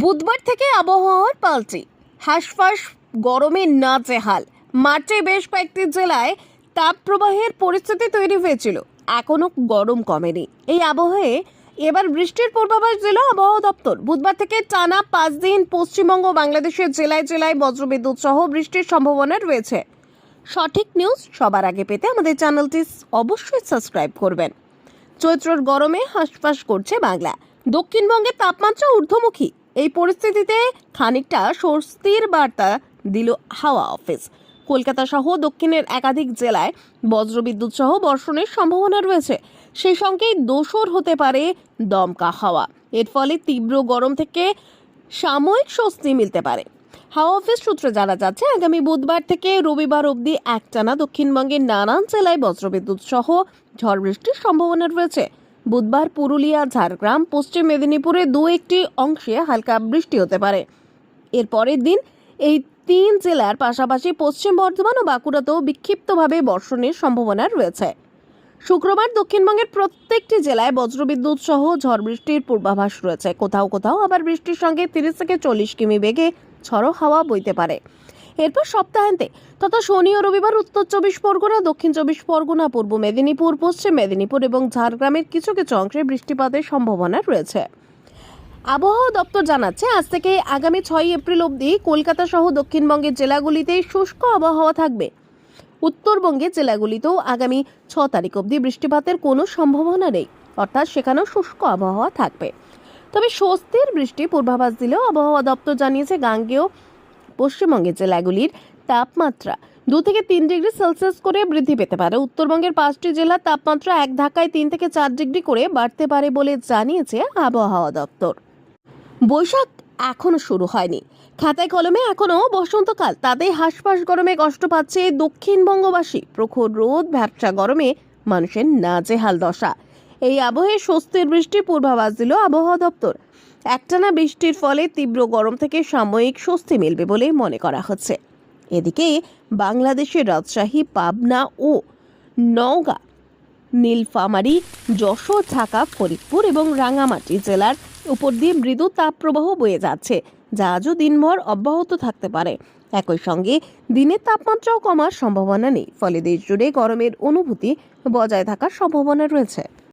বুধবার থেকে আবহাওয়ার পাল্টি। হাঁসফাঁস, গরমে নাজেহাল মার্চে বেশ কয়েকটি জেলায় তাপপ্রবাহের পরিস্থিতি তৈরি হয়েছিল। এখনও গরম কমেনি। এই আবহাওয়ায় এবার বৃষ্টির পূর্বাভাস দিল আবহাওয়া দপ্তর। বুধবার থেকে টানা পাঁচ দিন পশ্চিমবঙ্গ বাংলাদেশের জেলায় জেলায় বজ্রবিদ্যুৎ সহ বৃষ্টির সম্ভাবনা রয়েছে। সঠিক নিউজ সবার আগে পেতে আমাদের চ্যানেলটি অবশ্যই সাবস্ক্রাইব করবেন। চৈত্রর গরমে হাঁসফাঁস করছে বাংলা। দক্ষিণবঙ্গের তাপমাত্রা ঊর্ধ্বমুখী। এই পরিস্থিতিতে খানিকটা স্বস্তির বার্তা দিল হাওয়া অফিস। কলকাতা সহ দক্ষিণের একাধিক জেলায় বজ্রবিদ্যুৎ সহ বর্ষণের সম্ভাবনা রয়েছে। সেই সঙ্গেই দোসর হতে পারে দমকা হাওয়া। এর ফলে তীব্র গরম থেকে সাময়িক স্বস্তি মিলতে পারে। হাওয়া অফিস সূত্রে জানা যাচ্ছে, আগামী বুধবার থেকে রবিবার অবধি একটানা দক্ষিণবঙ্গের নানান জেলায় বজ্রবিদ্যুৎ সহ ঝড় বৃষ্টির সম্ভাবনা রয়েছে। বুধবার পুরুলিয়া, ঝাড়গ্রাম, পশ্চিম মেদিনীপুরে দু একটি অংশে হালকা বৃষ্টি হতে পারে। এর পরের দিন এই তিন জেলার পাশাপাশি পশ্চিম বর্ধমান ও বাঁকুড়াতেও বিক্ষিপ্তভাবে বর্ষণের সম্ভাবনা রয়েছে। শুক্রবার দক্ষিণবঙ্গের প্রত্যেকটি জেলায় বজ্রবিদ্যুৎ সহ ঝড় বৃষ্টির পূর্বাভাস রয়েছে। কোথাও কোথাও আবার বৃষ্টির সঙ্গে তিরিশ থেকে চল্লিশ কিমি বেগে ঝড়ো হাওয়া বইতে পারে। এরপর সপ্তাহান্তে তথা শনি ও রবিবার উত্তর চব্বিশ পরগনা, দক্ষিণ চব্বিশ পরগনা, পূর্ব মেদিনীপুর, পশ্চিম মেদিনীপুর এবং ঝাড়গ্রামের কিছু কিছু অংশে বৃষ্টিপাতের সম্ভাবনা রয়েছে। আবহাওয়া দপ্তর জানাচ্ছে, আজ থেকে আগামী ছয় এপ্রিল অবধি কলকাতা সহ দক্ষিণবঙ্গের জেলাগুলিতে শুষ্ক আবহাওয়া থাকবে। উত্তরবঙ্গের জেলাগুলিতেও আগামী ছ তারিখ অবধি বৃষ্টিপাতের কোনো সম্ভাবনা নেই, অর্থাৎ সেখানেও শুষ্ক আবহাওয়া থাকবে। তবে স্বস্তির বৃষ্টি পূর্বাভাস দিলেও আবহাওয়া দপ্তর জানিয়েছে, গাঙ্গেয় পশ্চিমবঙ্গের জেলাগুলির তাপমাত্রা। দু থেকে তিন ডিগ্রি সেলসিয়াস করে বৃদ্ধি পেতে পারে। উত্তরবঙ্গের পাঁচটি জেলার তাপমাত্রা এক ধাক্কায় তিন থেকে চার ডিগ্রি করে বাড়তে পারে বলে জানিয়েছে আবহাওয়া দপ্তর। বৈশাখ এখনও শুরু হয়নি। খাতায় কলমে এখনও বসন্তকাল। তাতে হাঁসফাঁস গরমে কষ্ট পাচ্ছে দক্ষিণবঙ্গবাসী প্রখর রোদ ভ্যাপসা গরমে মানুষের নাজেহাল দশা। এই আবহে স্বস্তির বৃষ্টি পূর্বাভাস দিল আবহাওয়া দপ্তর। একটানা বৃষ্টির ফলে তীব্র গরম থেকে সাময়িক স্বস্তি মিলবে বলে মনে করা হচ্ছে। এদিকে বাংলাদেশের রাজশাহী, পাবনা ও নওগাঁ, নীলফামারী, যশোর, ঢাকা, ফরিদপুর এবং রাঙামাটি জেলার উপর দিয়ে মৃদু তাপপ্রবাহ বয়ে যাচ্ছে, যা আজও দিনভর অব্যাহত থাকতে পারে। একই সঙ্গে দিনের তাপমাত্রাও কমার সম্ভাবনা নেই, ফলে দেশ জুড়ে গরমের অনুভূতি বজায় থাকার সম্ভাবনা রয়েছে।